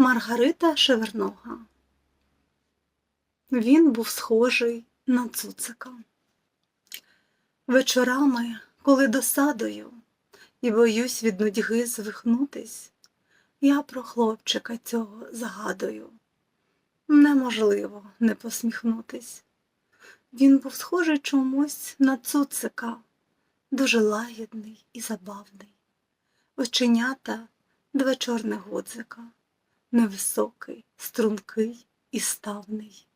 Маргарита Шевернога. Він був схожий на цуцика. Вечорами, коли досадою і боюсь від нудьги звихнутись, я про хлопчика цього згадую. Неможливо не посміхнутись. Він був схожий чомусь на цуцика, дуже лагідний і забавний. Оченята два чорних годзика, невисокий, стрункий і ставний,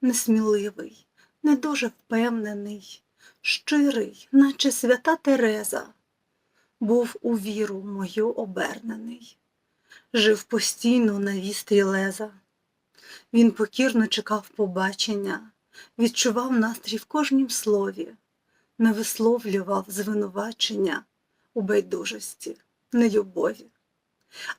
несміливий, не дуже впевнений, щирий, наче свята Тереза, був у віру мою обернений, жив постійно на вістрі леза. Він покірно чекав побачення, відчував настрій в кожнім слові, не висловлював звинувачення у байдужості, нелюбові.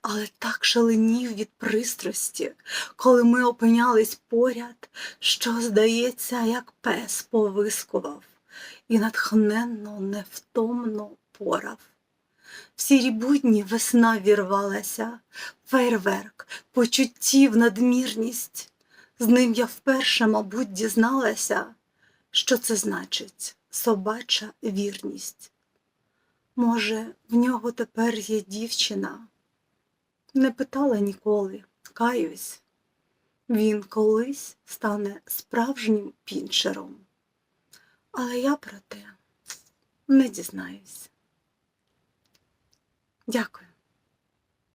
Але так шаленів від пристрасті, коли ми опинялись поряд, що, здається, як пес повискував і натхненно, невтомно порав. В сірі будні весна вірвалася, фейерверк, почуттів надмірність. З ним я вперше, мабуть, дізналася, що це значить собача вірність. Може, в нього тепер є дівчина? Не питала ніколи, каюсь. Він колись стане справжнім пінчером. Але я про те не дізнаюсь. Дякую.